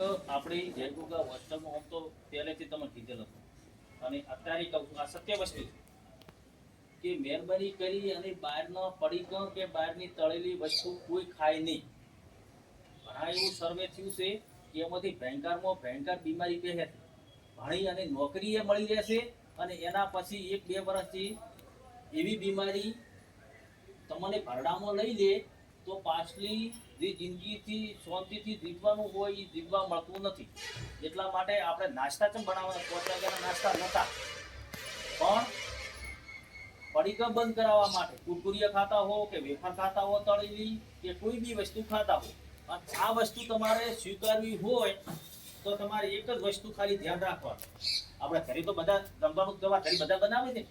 આપણી જયગુગા હોસ્ટેલમાં હોમ તો પહેલેથી તમે કીધેલું હતું. અને અત્યારે કહું આ સત્ય વસ્તુ કે મહેરબાની કરી અને બહારનો પડીકો કે બહારની તળેલી વસ્તુ કોઈ ખાય નહીં ઘણા એવું સર્વે થયું છે કે એમાંથી ભયંકરમાં ભયંકર બીમારી કહે ભણી અને નોકરી એ મળી રહેશે અને એના પછી એક બે વર્ષથી એવી બીમારી તમને ભરડામાં લઈ લે તો પાછલી જે જિંદગીથી, શાંતિથી જીવવાનું હોય એ જીવવા મળતું નથી. એટલા માટે આપણે નાસ્તા કેમ બનાવવાના? પાંચ વાગ્યાના નાસ્તા નહોતા. પણ પડીકા બંધ કરાવવા માટે કુરકુરિયા ખાતા હો કે વેફર ખાતા હો, તળેલી કે કોઈ બી વસ્તુ ખાતા હો. આ વસ્તુ તમારે સ્વીકારવી હોય, તો તમારે એક જ વસ્તુ ખાલી ધ્યાન રાખવાનું. આપણે ઘરે તો બધા જમવાનું દવા ઘરે બધા બનાવે છે.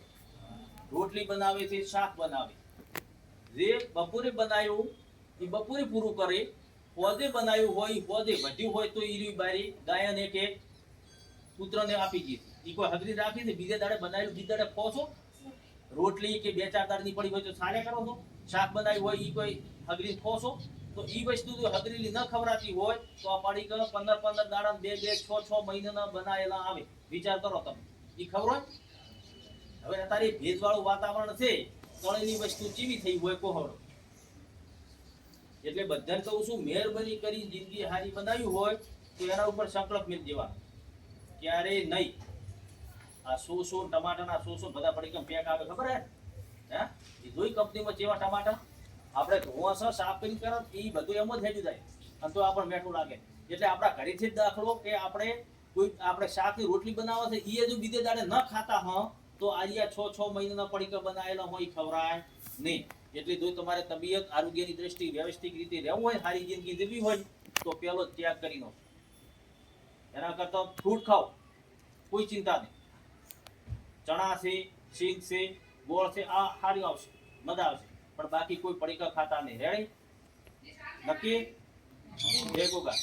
રોટલી બનાવે છે, શાક બનાવે જે બપોરે બનાવ્યું એ બપોરે પૂરું કરે. પોદે બનાવ્યું હોય પોદે વધ્યું હોય તો ઈરી બારી ગાયને કે પુત્રને આપી દીધી ઈ કોઈ હગરી રાખી ને બીજે દાડે બનાવ્યું બીજે દાડે ખોશો રોટલી કે બે ચાર દાડની પડી હોય તો સારે કરો છો. શાક બનાવ્યું હોય એ કોઈ હગરી ખોશો તો એ વસ્તુ જો હગરીલી ન ખવડાતી હોય, તો આ પાડી પંદર પંદર દાડા બે બે, છ છ મહિનાના બનાવેલા આવે. વિચાર કરો તમે. એ ખબર હવે અત્યારે ભેજવાળું વાતાવરણ છે. તળેલી વસ્તુ ચીવી થઈ હોય કોહળો. એટલે બધાને કહું છું, મહેરબાની કરી જિંદગી હારી બનાવી હોય તો એના ઉપર સંકલ્પ મેળ દેવા ક્યારે નહીં. આ સો સો ટમાટાના સો સો બધા પડી કેમ પેક આવે, ખબર હે? હે? એ કંપનીમાં જેવા ટમાટા? આપણે ધોવા સર સાફ કરીને કરો એ બધું એમ જ હેડી જાય અને તો આપણને મેઠું લાગે. એટલે આપણા ઘરેથી જ દાખલો કે આપણે કોઈ, આપણે શાકની રોટલી બનાવવા છે એ જો બીજે દાડે ન ખાતા હ. તો આજે આ છ છ મહિનાના પડીકા બનાવેલા હોય ખવરાય નહીં. એટલે જો તમારે તબિયત, આરોગ્યની દ્રષ્ટિ, વ્યવસ્થિત રીતે રહેવું હોય, સારી જિંદગી જીવવી હોય, તો પહેલો ત્યાગ કરી નો એના કરતા ફ્રૂટ ખાઓ. કોઈ ચિંતા નહીં. ચણા છે સિંગ છે, ગોળ છે, આ સારી આવશે, મજા આવશે. પણ બાકી કોઈ પડીકા ખાતા નહીં. રેડી નક્કી? જય ગોગા